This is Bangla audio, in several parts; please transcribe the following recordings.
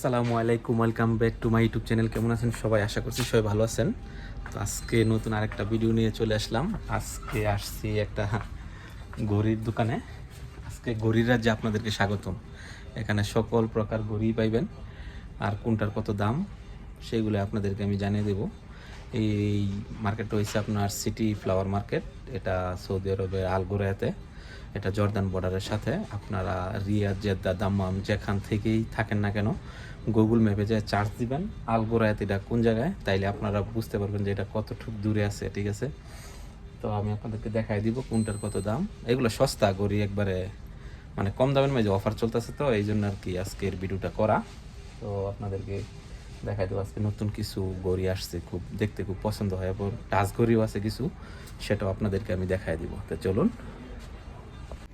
আসসালামু আলাইকুম welcome back to my YouTube channel কেমন আছেন? সবাই আশা করছি সবাই ভালো আছেন। তো আজকে নতুন আরেকটা ভিডিও নিয়ে চলে আসলাম। আজকে আসছি একটা ঘড়ির দোকানে। আজকে ঘড়ির রাজ্যে আপনাদেরকে স্বাগতম। এখানে সকল প্রকার ঘড়ি পাইবেন। আর কোনটার কত দাম, সেগুলো আপনাদেরকে আমি জানিয়ে দেব। এই মার্কেটটা হয়েছে আপনার সিটি ফ্লাওয়ার মার্কেট এটা সৌদি আরবের আলগোরাতে এটা জর্দান বর্ডারের সাথে। আপনারা রিয়াদ জেদ্দা দাম্মাম যেখান থেকেই থাকেন না কেন গুগল ম্যাপে যে চার্জ দিবেন আলগোরায়াত এটা কোন জায়গায়, তাইলে আপনারা বুঝতে পারবেন যে এটা কতটুক দূরে আছে, ঠিক আছে? তো আমি আপনাদেরকে দেখাই দিব কোনটার কত দাম। এগুলো সস্তা, গড়ি একবারে মানে কম দামের মাঝে অফার চলতেছে তো এই জন্য আর কি আজকের ভিডিওটা করা। তো আপনাদেরকে দেখাই দেবো আজকে নতুন কিছু গড়ি আসছে, খুব দেখতে খুব পছন্দ হয়, এবং টাচ গড়িও আছে কিছু, সেটাও আপনাদেরকে আমি দেখাই দিব। তো চলুন।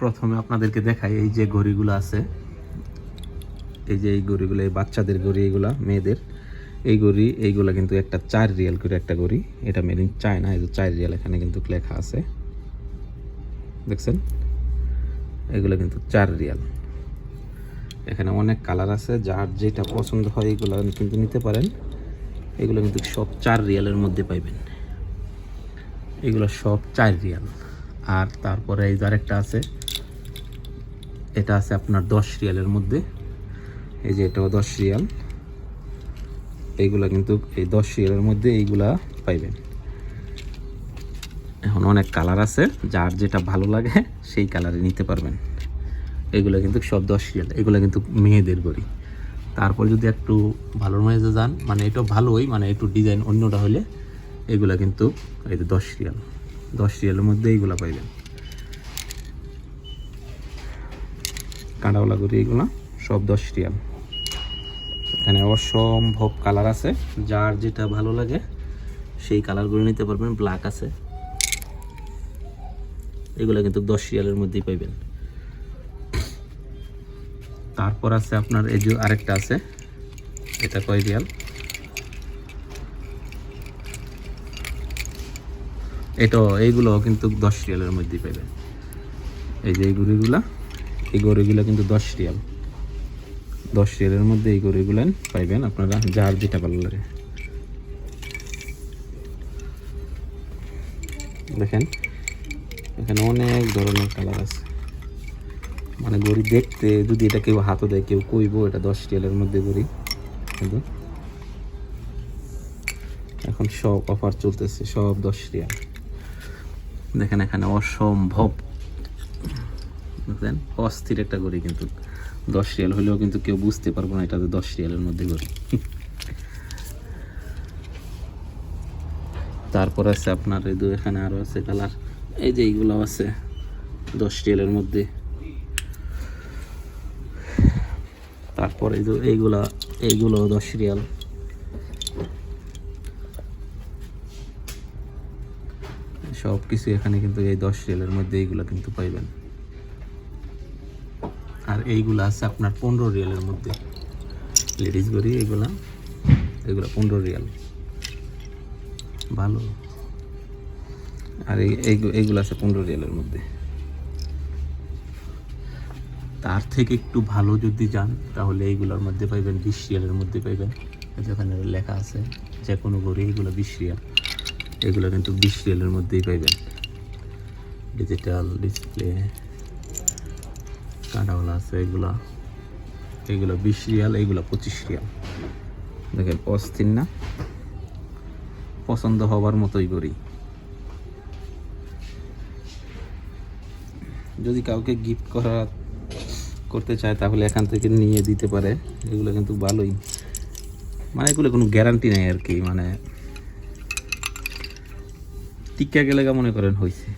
প্রথমে আপনাদেরকে দেখাই এই যে ঘড়িগুলো আছে। এই যে এই ঘড়িগুলো এই বাচ্চাদের ঘড়ি এগুলা, মেয়েদের, এই ঘড়ি এইগুলা কিন্তু একটা চার রিয়াল করে একটা ঘড়ি এটা মেড ইন চায়না এই যে চার রিয়াল এখানে কিন্তু লেখা আছে। দেখছেন? এগুলো কিন্তু চার রিয়াল। এখানে অনেক কালার আছে, যার যেটা পছন্দ হয় এগুলো কিন্তু নিতে পারেন। এগুলো কিন্তু সব চার রিয়ালের মধ্যে পাইবেন। এগুলো সব চার রিয়াল। আর তারপরে এই আরেকটা আছে, এটা আছে আপনার দশ রিয়ালের মধ্যে। এই যে এটাও দশ রিয়াল। এইগুলা কিন্তু এই দশ রিয়ালের মধ্যে এইগুলা পাইবেন। এখন অনেক কালার আছে, যার যেটা ভালো লাগে সেই কালারে নিতে পারবেন। এগুলো কিন্তু সব দশ রিয়াল, এগুলো কিন্তু মেয়েদের গড়ি তারপর যদি একটু ভালোর মাঝে যান মানে এটা ভালোই মানে একটু ডিজাইন অন্যটা হলে এগুলা কিন্তু এই যে দশ রিয়াল, দশ রিয়ালের মধ্যে এইগুলা পাইবেন। কাঁটাওয়ালা করি এগুলো, সব দশ রিয়াল। এখানে অসম্ভব কালার আছে। যার যেটা ভালো লাগে, সেই কালারগুলো নিতে পারবেন ব্ল্যাক আছে। এগুলো কিন্তু দশ রিয়ালের মধ্যেই পাইবেন। তারপর আছে আপনার, এই যে আরেকটা আছে, এটা কয় রিয়াল? এটা এইগুলো কিন্তু দশ রিয়ালের মধ্যেই পাইবেন। এই যে এই গরুগুলা এই গরুগুলো কিন্তু দশ রিয়াল। দশ রিয়ালের মধ্যে এই গরুগুলো পাইবেন আপনারা, যার যেটা ভালো লাগে। দেখেন, এখানে অনেক ধরনের কালার আছে। মানে গড়ি দেখতে যদি এটা কেউ হাতও দেয়, কেউ কইব এটা দশ রিয়ালের মধ্যে গড়ি কিন্তু এখন সব অফার চলতেছে, সব দশ রিয়াল। দেখেন এখানে অসম্ভব। দেখেন, অস্থির একটা গড়ি কিন্তু। দশ রিয়াল হলেও কিন্তু কেউ বুঝতে পারব না এটা দশ রিয়ালের মধ্যে গড়ি তারপর আছে আপনার, এই দু এখানে আরও আছে কালার। এই যে এইগুলো আছে দশ রিয়ালের মধ্যে। তারপর এই এইগুলা, এইগুলো দশ রিয়াল। সব কিছু এখানে কিন্তু এই দশ রিয়ালের মধ্যে এইগুলো কিন্তু পাইবেন। এইগুলো আছে আপনার পনেরো রিয়ালের মধ্যে। লেডিস গড়ি এইগুলা এগুলো পনেরো রিয়াল। ভালো। আর এই এইগু- এইগুলো আছে পনেরো রিয়ালের মধ্যে। তার থেকে একটু ভালো যদি যান, তাহলে এইগুলোর মধ্যে পাইবেন, বিশ রিয়ালের মধ্যে পাইবেন। যেখানে লেখা আছে, যে কোনো ঘড়ি এইগুলো বিশ রিয়াল। এগুলো কিন্তু বিশ রিয়ালের মধ্যেই পাইবেন। ডিজিটাল ডিসপ্লে কাঁটাওয়ালা আছে, এগুলো এগুলো বিশ রিয়াল এইগুলো পঁচিশ রিয়াল। দেখেন, অস্থির না? পছন্দ হবার মতোই করি। যদি কাউকে গিফট করা করতে চায়, তাহলে এখান থেকে নিয়ে দিতে পারে। এগুলো কিন্তু ভালোই। মানে এগুলো কোনো গ্যারান্টি নেই আর কি মানে টিকা গেলে মনে করেন হয়েছে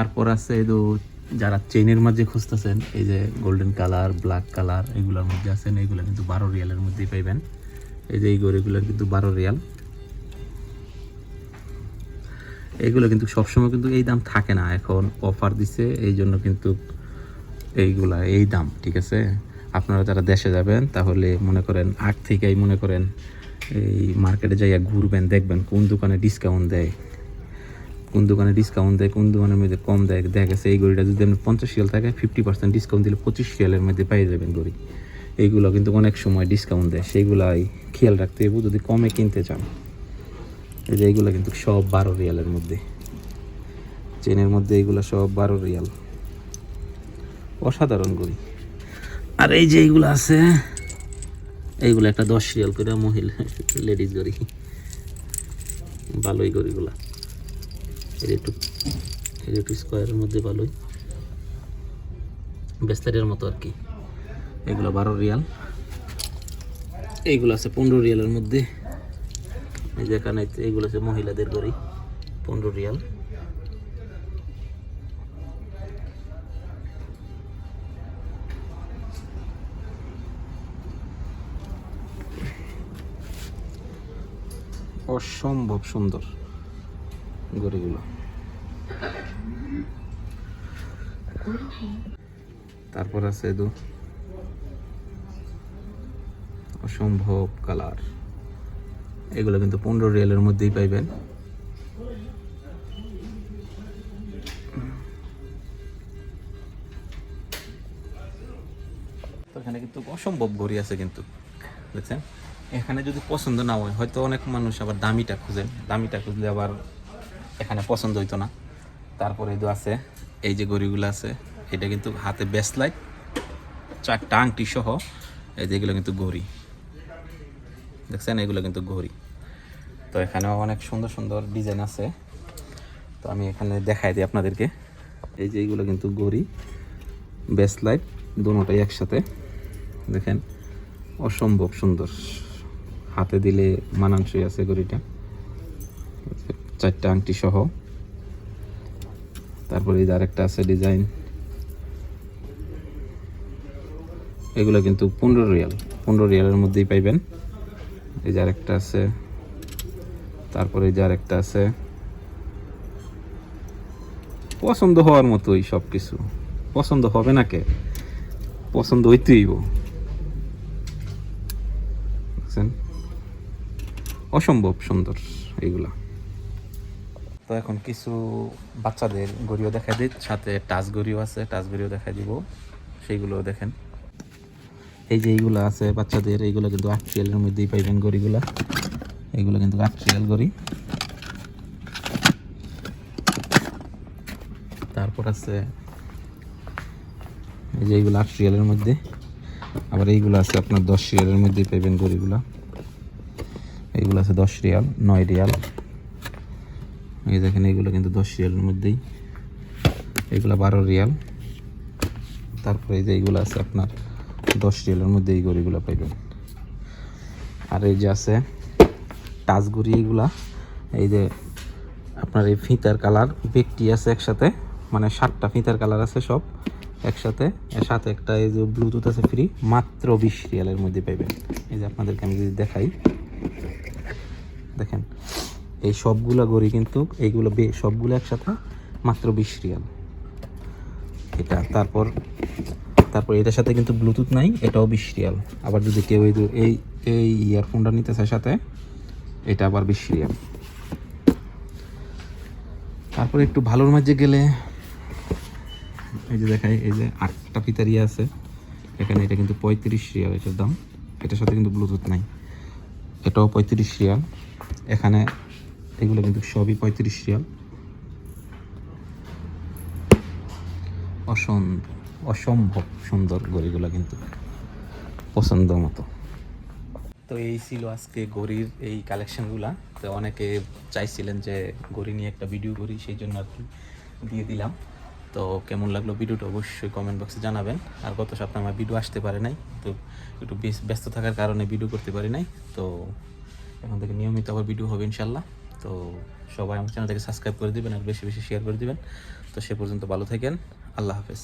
তারপর আছে এই তো যারা চেনের মাঝে খুঁজতেছেন, এই যে গোল্ডেন কালার ব্ল্যাক কালার এগুলোর মধ্যে আছেন এইগুলো কিন্তু বারো রিয়ালের মধ্যেই পাইবেন। এই যে এই গড়িগুলো কিন্তু বারো রিয়াল। এইগুলো কিন্তু সবসময় কিন্তু এই দাম থাকে না, এখন অফার দিছে, এই জন্য কিন্তু এইগুলা, এই দাম, ঠিক আছে? আপনারা যারা দেশে যাবেন, তাহলে মনে করেন, আগ থেকেই মনে করেন, এই মার্কেটে যাইয়া ঘুরবেন, দেখবেন কোন দোকানে ডিসকাউন্ট দেয়। কোন দোকানে ডিসকাউন্ট দেয়, কোন দোকানের মধ্যে কম দেয়, দেখা গেছে এই গড়িটা যদি আপনি পঞ্চাশ শিয়াল থাকে ফিফটি পার্সেন্ট ডিসকাউন্ট দিলে পঁচিশ শিয়ালের মধ্যে পেয়ে যাবেন গড়ি এইগুলো কিন্তু অনেক সময় ডিসকাউন্ট দেয়, সেইগুলাই খেয়াল রাখতে হবে যদি কমে কিনতে চান। এই যে এইগুলো কিন্তু সব বারো রিয়ালের মধ্যে। চেনের মধ্যে এইগুলো সব বারো রিয়াল। অসাধারণ গড়ি আর এই যে এইগুলো আছে, এইগুলো একটা দশ রিয়াল করে মহিলা লেডিস গড়ি ভালোই গড়িগুলা একটু স্কোয়ারের মধ্যে ভালোই। বেস্তারের মতো আর কি। এগুলো বারো রিয়াল। এইগুলো আছে পনেরো রিয়ালের মধ্যে। এই যে এখানে এইগুলো আছে মহিলাদের গড়ি পনেরো রিয়াল। অসম্ভব সুন্দর। গড়িগুলো তারপর আছে দু। অসম্ভব কালার। এগুলো কিন্তু পনেরো রিয়ালের মধ্যেই পাইবেন। তো এখানে কিন্তু অসম্ভব ঘড়ি আছে কিন্তু দেখছেন এখানে যদি পছন্দ না হয়, হয়তো অনেক মানুষ আবার দামিটা খুঁজেন। দামিটা খুঁজলে আবার পছন্দ হইতো না। তারপরে এই আছে, এই যে গড়িগুলো আছে, এটা কিন্তু হাতে বেস্ট লাইট চারটা আংটি সহ, এই যে এগুলো কিন্তু ঘড়ি দেখছেন, এগুলো কিন্তু ঘড়ি তো এখানেও অনেক সুন্দর সুন্দর ডিজাইন আছে। তো আমি এখানে দেখাই দিই আপনাদেরকে। এই যে এইগুলো কিন্তু ঘড়ি লাইট দুটোটাই একসাথে। দেখেন, অসম্ভব সুন্দর। হাতে দিলে মানানসই আছে ঘড়িটা চারটা আংটি সহ। তারপরে এই আরেকটা আছে ডিজাইন এগুলো কিন্তু পনেরো রিয়াল। পনেরো রিয়ালের মধ্যেই পাইবেন। এই যে আরেকটা আছে। তারপরে এই যে আরেকটা আছে। পছন্দ হওয়ার মতোই সব কিছু পছন্দ হবে না কে? পছন্দ বুঝছেন? অসম্ভব সুন্দর এইগুলা। তো এখন কিছু বাচ্চাদের গড়িও দেখা দিই, সাথে টাচ গড়িও আছে, টাচ গড়িও দেখা দিব। সেইগুলো দেখেন। এই যে এইগুলো আছে বাচ্চাদের, এইগুলো কিন্তু আটচিয়ালের মধ্যেই পাইবেন গড়িগুলা। এইগুলো কিন্তু আটচিয়াল গড়ি। তারপর আছে এই যে এইগুলো আট রিয়ালের মধ্যে। আবার এইগুলো আছে আপনার দশ রিয়ালের মধ্যেই পাইবেন গড়িগুলা। এইগুলো আছে দশ রিয়াল নয় রিয়াল এই দেখেন, এইগুলো কিন্তু দশ রিয়ালের মধ্যেই। এইগুলো বারো রিয়াল। তারপরে এই যে এইগুলো আছে আপনার দশ রিয়ালের মধ্যে, এই গড়িগুলো পাইবেন। আর এই যে আছে টাচ গড়ি এইগুলা। এই যে আপনার এই ফিতার কালার ব্যক্তি আছে একসাথে। মানে সাতটা ফিতার কালার আছে সব একসাথে। সাথে একটা এই যে ব্লুটুথ আছে ফ্রি, মাত্র বিশ রিয়ালের মধ্যে পাইবেন। এই যে আপনাদেরকে আমি যদি দেখাই। দেখেন এই সবগুলা গড়ি কিন্তু এইগুলো সবগুলো একসাথে মাত্র বিশ রিয়াল। এটা তারপর তারপর এটার সাথে কিন্তু ব্লুটুথ নাই, এটাও বিশ রিয়াল। আবার যদি কেউ এই এই ইয়ারফোনটা নিতে চায় সাথে, এটা আবার বিশ রিয়াল। তারপর একটু ভালোর মাঝে গেলে, এই যে দেখাই, এই যে আটটা পিতারিয়া আছে, এখানে এটা কিন্তু পঁয়ত্রিশ রিয়াল এটার দাম। এটার সাথে কিন্তু ব্লুটুথ নাই। এটাও পঁয়ত্রিশ রিয়াল। এখানে এগুলো কিন্তু সবই পঁয়ত্রিশ রিয়াল। অসম, অসম্ভব সুন্দর গড়িগুলো কিন্তু পছন্দ মতো। তো এই ছিল আজকে গড়ির এই কালেকশনগুলা তো অনেকে চাইছিলেন যে গড়ি নিয়ে একটা ভিডিও করি, সেই জন্য আর কি দিয়ে দিলাম। তো কেমন লাগল ভিডিওটা অবশ্যই কমেন্ট বক্সে জানাবেন। আর গত সপ্তাহে আমার ভিডিও আসতে পারে নাই, তো একটু ব্যস্ত থাকার কারণে ভিডিও করতে পারি নাই। তো এখন থেকে নিয়মিত আবার ভিডিও হবে ইনশাল্লাহ। তো সবাই আমার চ্যানেলটাকে সাবস্ক্রাইব করে দিবেন আর বেশি বেশি শেয়ার করে দিবেন। তো সে পর্যন্ত ভালো থাকেন। আল্লাহ হাফেজ।